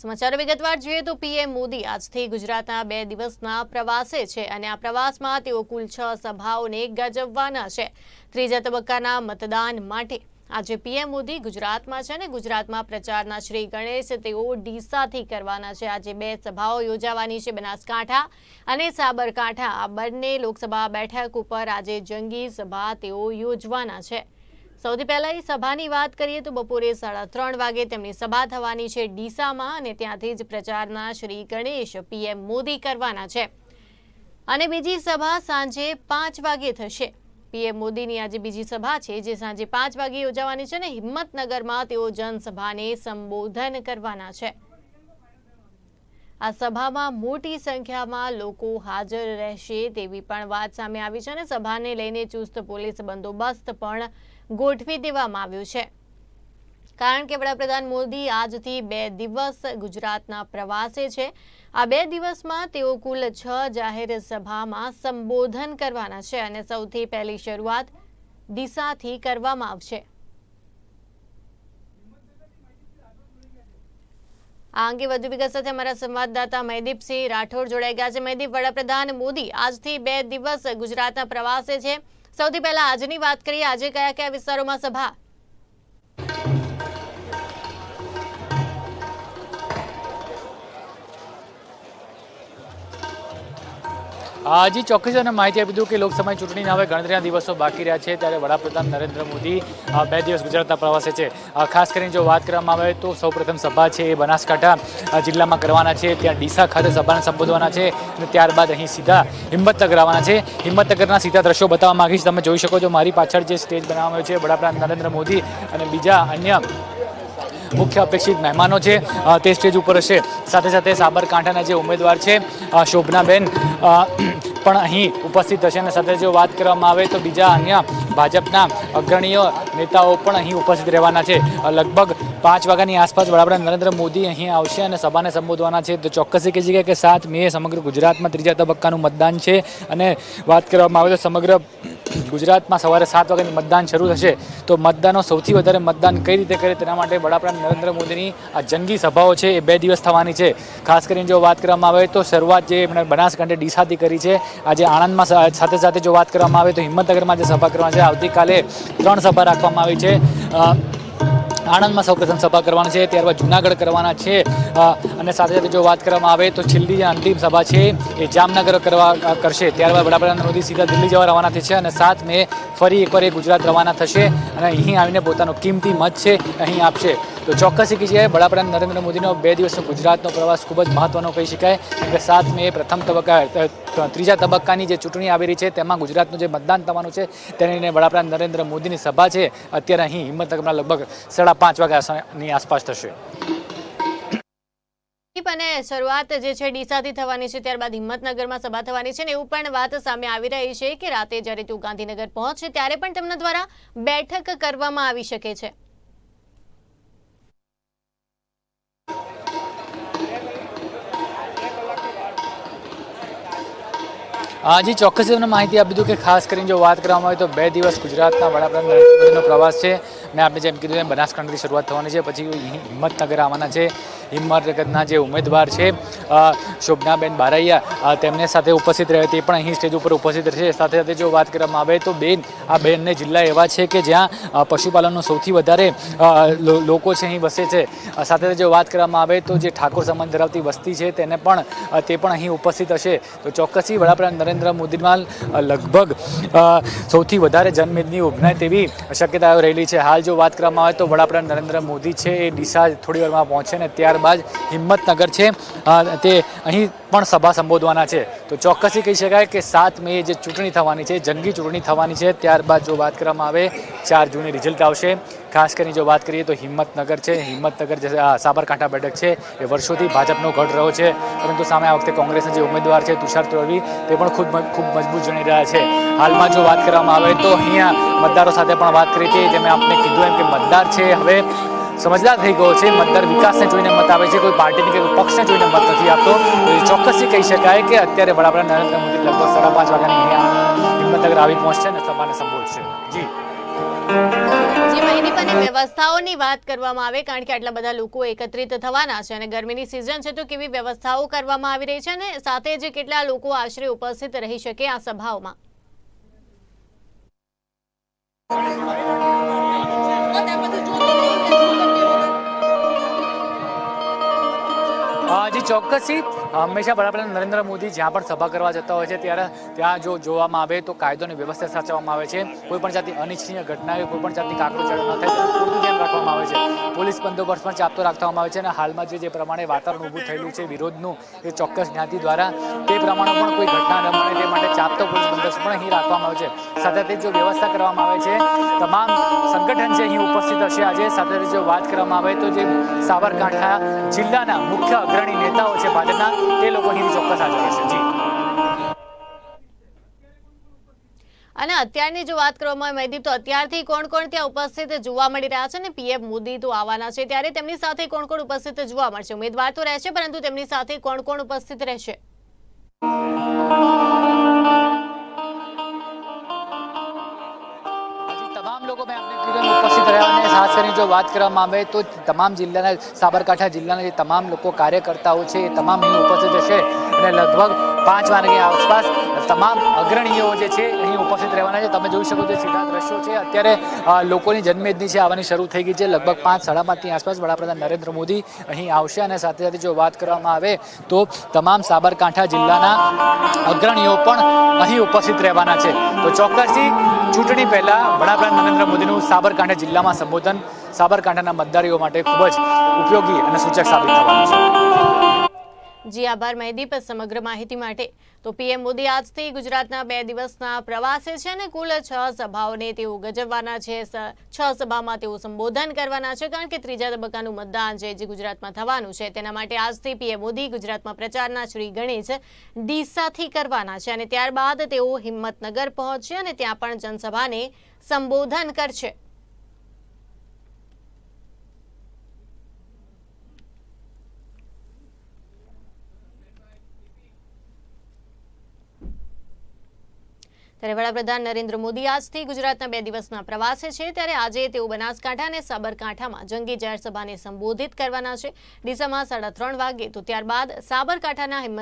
સમાચારો વિગતવાર જોઈએ તો પીએમ મોદી આજથી ગુજરાતના બે દિવસના પ્રવાસે છે અને આ પ્રવાસમાં તેઓ કુલ છ સભાઓને ગજવવાના છે. ત્રીજા તબક્કાના મતદાન માટે આજે પીએમ મોદી ગુજરાતમાં છે અને ગુજરાતમાં પ્રચારના શ્રી ગણેશ તેઓ ડીસાથી કરવાના છે. આજે બે સભાઓ યોજાવાની છે બનાસકાંઠા અને સાબરકાંઠા. આ બંને લોકસભા બેઠક ઉપર આજે જંગી સભા તેઓ યોજવાના છે. સૌથી પહેલા એ સભાની વાત કરીએ તો બપોરે સાડા ત્રણ વાગે તેમની સભા થવાની છે ડીસામાં અને ત્યાંથી જ પ્રચારના શ્રી ગણેશ પીએમ મોદી કરવાના છે. અને બીજી સભા સાંજે પાંચ વાગે થશે. પીએમ મોદીની આજે બીજી સભા છે જે સાંજે પાંચ વાગે યોજાવાની છે અને હિંમતનગરમાં તેઓ જનસભાને સંબોધન કરવાના છે. આ સભામાં મોટી સંખ્યામાં લોકો હાજર રહેશે તેવી પણ વાત સામે આવી છે અને સભાને લઈને ચુસ્ત પોલીસ બંદોબસ્ત પણ ગોઠવી દેવામાં આવ્યું છે. કારણ કે વડાપ્રધાન મોદી આજથી બે દિવસ ગુજરાતના પ્રવાસે છે. આ બે દિવસમાં તેઓ કુલ છ જાહેર સભામાં સંબોધન કરવાના છે અને સૌથી પહેલી શરૂઆત દિશાથી કરવામાં આવશે. આ અંગે વધુ વિગત સાથે અમારા સંવાદદાતા મહેદીપસિંહ રાઠોડ જોડાઈ ગયા છે. મહેદીપ વડાપ્રધાન મોદી આજથી બે દિવસ ગુજરાતના પ્રવાસે છે. સૌથી પહેલા આજની વાત કરીએ. આજે કયા કયા વિસ્તારોમાં સભા હજી ચોક્કસ અને માહિતી આપી દઉં કે લોકસભાની ચૂંટણીના હવે ગણતરીના દિવસો બાકી રહ્યા છે, ત્યારે વડાપ્રધાન નરેન્દ્ર મોદી બે દિવસ ગુજરાતના પ્રવાસે છે. ખાસ કરીને જો વાત કરવામાં આવે તો સૌપ્રથમ સભા છે એ બનાસકાંઠા જિલ્લામાં કરવાના છે. ત્યાં ડીસા ખાતે સભાને સંબોધવાના છે અને ત્યારબાદ અહીં સીધા હિંમતનગર આવવાના છે. હિંમતનગરના સીધા દ્રશ્યો બતાવવા માંગીશ. તમે જોઈ શકો છો, મારી પાછળ જે સ્ટેજ બનાવવામાં આવ્યો છે, વડાપ્રધાન નરેન્દ્ર મોદી અને બીજા અન્ય મુખ્ય અપેક્ષિત મહેમાનો છે. તે સ્ટેજ ઉપર હશે. સાથે સાથે સાબરકાંઠાના જે ઉમેદવાર છે શોભનાબેન પણ અહીં ઉપસ્થિત થશે અને સાથે જો વાત કરવામાં આવે તો બીજા અન્ય ભાજપના અગ્રણીય નેતાઓ પણ અહીં ઉપસ્થિત રહેવાના છે. લગભગ પાંચ વાગ્યાની આસપાસ વડાપ્રધાન નરેન્દ્ર મોદી અહીં આવશે અને સભાને સંબોધવાના છે. તો ચોક્કસી કહી શકાય કે સાત મે સમગ્ર ગુજરાતમાં ત્રીજા તબક્કાનું મતદાન છે. અને વાત કરવામાં આવે તો સમગ્ર ગુજરાતમાં સવારે સાત વાગ્યાની મતદાન શરૂ થશે તો મતદાનો સૌથી વધારે મતદાન કઈ રીતે કરે તેના માટે વડાપ્રધાન નરેન્દ્ર મોદીની આ જંગી સભાઓ છે એ બે દિવસ થવાની છે. ખાસ કરીને જો વાત કરવામાં આવે તો શરૂઆત જે એમણે બનાસકાંઠે ડીસાથી કરી છે, આજે આણંદમાં સાથે સાથે જો વાત કરવામાં આવે તો હિંમતનગરમાં જે સભા કરવાની છે. આવતીકાલે ત્રણ સભા રાખવામાં આવી છે. આણંદમાં સૌપ્રથમ સભા કરવાની છે, ત્યારબાદ જુનાગઢ કરવાના છે. અને સાથે સાથે જો વાત કરવામાં આવે તો છેલ્લી જે અંતિમ સભા છે એ જામનગર કરવા કરશે. ત્યારબાદ વડાપ્રધાન મોદી સીધા દિલ્હી જવા રવાના થશે અને સાત મે ફરી એકવાર એ ગુજરાત રવાના થશે અને અહીં આવીને પોતાનો કિંમતી મત છે, અહીં આપશે. તો ચોક્કસ કહી શકાય. વડાપ્રધાન નરેન્દ્ર મોદીનો બે દિવસનો ગુજરાતનો પ્રવાસ ખૂબ જ મહત્વનો કહી શકાય. કે સાત મે પ્રથમ તબક્કા ત્રીજા તબક્કાની જે ચૂંટણી આવી રહી છે, તેમાં ગુજરાતનું જે મતદાન થવાનું છે, તેને લઈને વડાપ્રધાન નરેન્દ્ર મોદીની સભા છે. અત્યારે અહીં હિંમતનગરમાં લગભગ સાડા પાંચ વાગ્યાની આસપાસ થશે. અને શરૂઆત જે છે, ડીસાથી થવાની છે, ત્યારબાદ હિંમતનગરમાં સભા થવાની છે ને એવું પણ વાત સામે આવી રહી છે કે રાતે જ્યારે તું ગાંધીનગર પહોંચશે ત્યારે પણ તેમના દ્વારા બેઠક કરવામાં આવી શકે છે. હજી ચોક્કસ તમને માહિતી આપી દઉં કે ખાસ કરીને જો વાત કરવામાં આવે તો બે દિવસ ગુજરાતના વડાપ્રધાન નરેન્દ્ર મોદીનો પ્રવાસ છે. મેં આપણે જેમ કીધું એમ બનાસકાંઠાથી શરૂઆત થવાની છે, પછી હિંમતનગર આવવાના છે. હિંમતનગરના જે ઉમેદવાર છે શોભનાબેન બારૈયા તેમને સાથે ઉપસ્થિત રહે, તે પણ અહીં સ્ટેજ ઉપર ઉપસ્થિત રહેશે. સાથે સાથે જો વાત કરવામાં આવે તો બેન, આ બેનને જિલ્લા એવા છે કે જ્યાં પશુપાલનનો સૌથી વધારે લોકો છે અહીં વસે છે. સાથે સાથે જો વાત કરવામાં આવે તો જે ઠાકોર સમાજ ધરાવતી વસ્તી છે, તેને પણ તે પણ અહીં ઉપસ્થિત હશે. તો ચોક્કસથી વડાપ્રધાન નરેન્દ્ર મોદીમાં લગભગ સૌથી વધારે જનમેદની ઉભરાય તેવી શક્યતાઓ રહેલી છે. હાલ જો વાત કરવામાં આવે તો વડાપ્રધાન નરેન્દ્ર મોદી છે, એ ડીસા થોડી વારમાં પહોંચે ને ત્યારબાદ હિંમતનગર છે. તે અહીં પણ સભા સંબોધવાના છે. તો ચોક્કસથી કહી શકાય કે સાત મે જે ચૂંટણી થવાની છે, જંગી ચૂંટણી થવાની છે, ત્યારબાદ જો વાત કરવામાં આવે, ચાર જૂને રિઝલ્ટ આવશે. ખાસ કરીને જો વાત કરીએ તો હિંમતનગર છે. હિંમતનગર જે સાબરકાંઠા બેઠક છે, એ વર્ષોથી ભાજપનો ગઢ રહ્યો છે. પરંતુ સામે આ વખતે કોંગ્રેસના જે ઉમેદવાર છે, તુષાર તોરવી, તે પણ ખૂબ ખૂબ મજબૂત જણી રહ્યા છે. હાલમાં જો વાત કરવામાં આવે તો અહીંયા મતદારો સાથે પણ વાત કરી હતી. જેમ આપને કીધું એમ કે મતદાર છે. હવે સમજદાર થઈ ગયો છે. મતદાર વિકાસને જોઈને મત આવે છે. કોઈ પાર્ટીની કે પક્ષને જોઈને મત નથી આપતો. તો એ ચોક્કસથી કહી શકાય કે અત્યારે વડાપ્રધાન નરેન્દ્ર મોદી લગભગ સાડા પાંચ વાગ્યાની અહીંયા હિંમતનગર આવી પહોંચશે અને સભાને સંબોધશે. ત્યાંની વ્યવસ્થાઓની વાત કરવામાં આવે કારણ કે આટલા બધા લોકો એકત્રિત થવાના છે અને ગરમીની સિઝન છે તો કેવી વ્યવસ્થાઓ કરવામાં આવી રહી છે અને સાથે જ કેટલા લોકો આશરે ઉપસ્થિત રહી શકે આ સભાઓમાં? જી ચોક્કસથી હંમેશા વડાપ્રધાન નરેન્દ્ર મોદી જ્યાં પણ સભા કરવા જતા હોય છે, ત્યારે ત્યાં જો જોવામાં આવે તો કાયદો અને વ્યવસ્થા સાચવવામાં આવે છે. કોઈ પણ જાતની અનિચ્છનીય ઘટના કે કોઈ પણ જાતની કાકરો ચડો ન થાય, પૂરતું ધ્યાન રાખવામાં આવે છે. પોલીસ બંદોબસ્ત પણ ચાપતો રાખવામાં આવે છે અને હાલમાં જે જે પ્રમાણે વાતાવરણ ઊભું થયેલું છે, વિરોધનું એ ચોક્કસ જ્ઞાતિ દ્વારા તે પ્રમાણે પણ કોઈ ઘટના ન બને તે માટે ચાપતો પોલીસ બંદોબસ્ત પણ અહીં રાખવામાં આવે છે. સાથે સાથે જો વ્યવસ્થા કરવામાં આવે છે, તમામ સંગઠન છે અહીં ઉપસ્થિત હશે, આજે સાથે જો વાત કરવામાં આવે તો જે સાબરકાંઠા જિલ્લાના મુખ્ય અગ્રણી નેતાઓ છે ભાજપના, તે લોકો અહીં ચોક્કસ હાજર હશે. જી. અને અત્યારની જો વાત કરવામાં આવે મહેદીપ, તો અત્યારથી કોણ કોણ ત્યાં ઉપસ્થિત જોવા મળી રહ્યા છે ને પીએમ મોદી તો આવવાના છે. ત્યારે તેમની સાથે કોણ કોણ ઉપસ્થિત જોવા મળશે? ઉમેદવાર તો રહેશે, પરંતુ તેમની સાથે કોણ કોણ ઉપસ્થિત રહેશે? તમામ લોકો મેં આપને કીધું ઉપસ્થિત રહ્યા અને ખાસ કરીને જો વાત કરવામાં આવે તો તમામ જિલ્લાના સાબરકાંઠા જિલ્લાના જે તમામ લોકો કાર્યકર્તાઓ છે એ તમામ અહીં ઉપસ્થિત હશે અને લગભગ પાંચ વાગ્યા આસપાસ તમામ અગ્રણીઓ જે છે ઉપસ્થિત રહેવાના છે. તમે જોઈ શકો છો, સીધા દ્રશ્યો છે. અત્યારે લોકોની જન્મેદની છે, આવવાની શરૂ થઈ ગઈ છે. લગભગ પાંચ સાડા પાંચની આસપાસ વડાપ્રધાન નરેન્દ્ર મોદી અહીં આવશે અને સાથે સાથે જો વાત કરવામાં આવે તો તમામ સાબરકાંઠા જિલ્લાના અગ્રણીઓ પણ અહીં ઉપસ્થિત રહેવાના છે. તો ચોક્કસથી ચૂંટણી પહેલાં વડાપ્રધાન નરેન્દ્ર મોદીનું સાબરકાંઠા જિલ્લામાં સંબોધન સાબરકાંઠાના મતદારીઓ માટે ખૂબ જ ઉપયોગી અને સૂચક સાબિત થવાનું છે. જી આભાર મહેદીપ સમગ્ર માહિતી માટે. તો પીએમ મોદી આજથી ગુજરાતના બે દિવસના પ્રવાસે છે અને કુલ છ સભાઓને તેઓ ગજવવાના છે. છ સભામાં તેઓ સંબોધન કરવાના છે, કારણ કે ત્રીજા તબક્કાનું મતદાન છે જે ગુજરાતમાં થવાનું છે, તેના માટે આજથી પીએમ મોદી ગુજરાતમાં પ્રચારના શ્રી ગણેશ ડીસાથી કરવાના છે અને ત્યારબાદ તેઓ હિંમતનગર પહોંચશે અને ત્યાં પણ જનસભાને સંબોધન કરશે. ત્યારે વડાપ્રધાન નરેન્દ્ર મોદી આજથી ગુજરાતના બે દિવસના પ્રવાસે છે. ત્યારે આજે તેઓ બનાસકાંઠા અને સાબરકાંઠામાં જંગી જાહેર સભાને સંબોધિત કરવાના છે. ડીસામાં સાડા ત્રણ વાગે તો ત્યારબાદ સાબરકાંઠાના